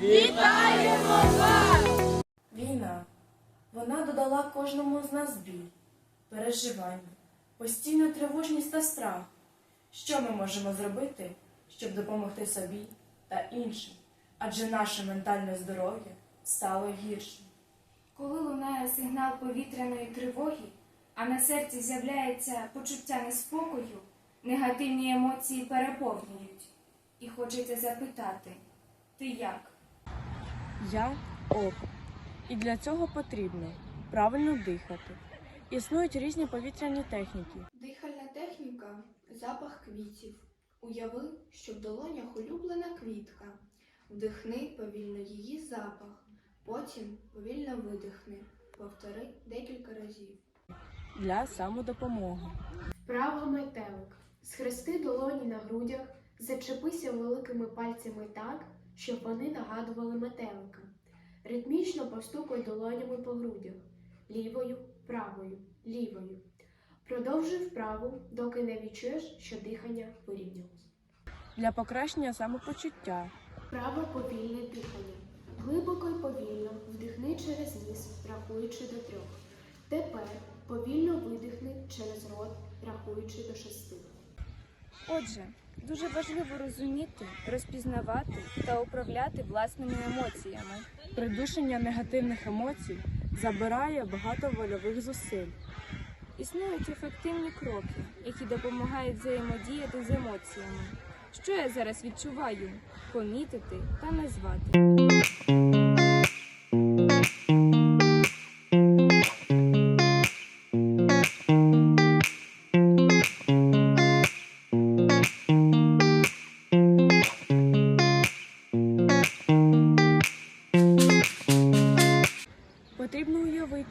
Вітаємо вас! Війна. Вона додала кожному з нас біль, переживання, постійну тривожність та страх. Що ми можемо зробити, щоб допомогти собі та іншим? Адже наше ментальне здоров'я стало гіршим. Коли лунає сигнал повітряної тривоги, а на серці з'являється почуття неспокою, негативні емоції переповнюють. І хочеться запитати: ти як? Я ок. І для цього потрібно правильно дихати. Існують різні повітряні техніки. Дихальна техніка запах квітів. Уяви, що в долонях улюблена квітка. Вдихни повільно її запах, потім повільно видихни. Повтори декілька разів. для самодопомоги. Вправо метелик. Схрести долоні на грудях, зачепися великими пальцями так, щоб вони нагадували метелика. Ритмічно постукай долонями по грудях, лівою, правою, лівою. Продовжуй вправу, доки не відчуєш, що дихання вирівнялось. Для покращення самопочуття. Вправо повільне дихання. Глибоко й повільно вдихни через ніс, рахуючи до трьох. Тепер повільно видихни через рот, рахуючи до шести. Отже, дуже важливо розуміти, розпізнавати та управляти власними емоціями. Придушення негативних емоцій забирає багато вольових зусиль. Існують ефективні кроки, які допомагають взаємодіяти з емоціями. Що я зараз відчуваю? Помітити та назвати.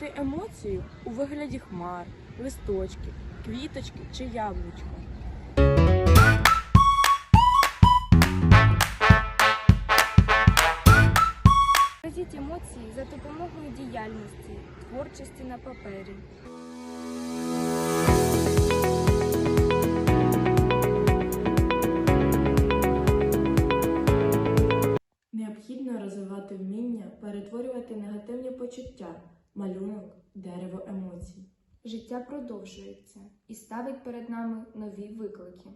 Уявити емоцію у вигляді хмар, листочків, квіточки чи яблучка. Вразіть емоції за допомогою діяльності, творчості на папері. Необхідно розвивати вміння перетворювати негативні почуття, малюнок, дерево емоцій. Життя продовжується і ставить перед нами нові виклики.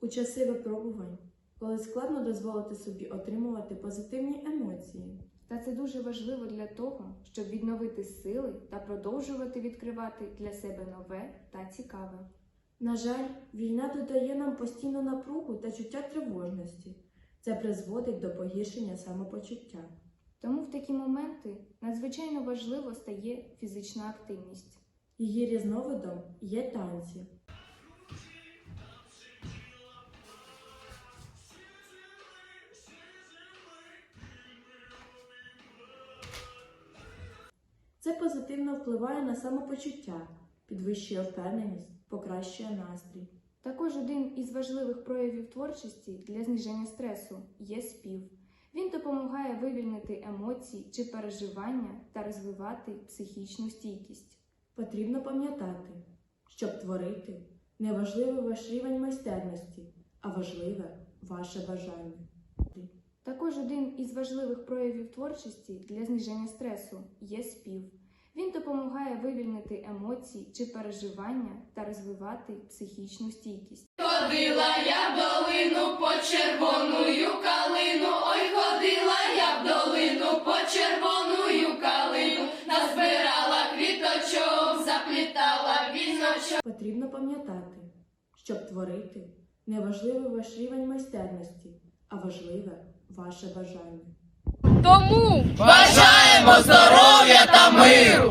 У часи випробувань, коли складно дозволити собі отримувати позитивні емоції. Та це дуже важливо для того, щоб відновити сили та продовжувати відкривати для себе нове та цікаве. На жаль, війна додає нам постійну напругу та чуття тривожності. Це призводить до погіршення самопочуття. Тому в такі моменти надзвичайно важливо стає фізична активність. Її різновидом є танці. Це позитивно впливає на самопочуття, підвищує впевненість, покращує настрій. Також один із важливих проявів творчості для зниження стресу є спів. Він допомагає вивільнити емоції чи переживання та розвивати психічну стійкість. Потрібно пам'ятати, щоб творити, не важливий ваш рівень майстерності, а важливе ваше бажання. Також один із важливих проявів творчості для зниження стресу є спів. Він допомагає вивільнити емоції чи переживання та розвивати психічну стійкість. Ходила я в долину по червоную калину. Ой, ходила я в долину червоную калину. Назбирала квіточок, заплітала віночок. Потрібно пам'ятати, щоб творити, не важливий ваш рівень майстерності, а важливе ваше бажання. Тому бажаємо здоров'я та миру!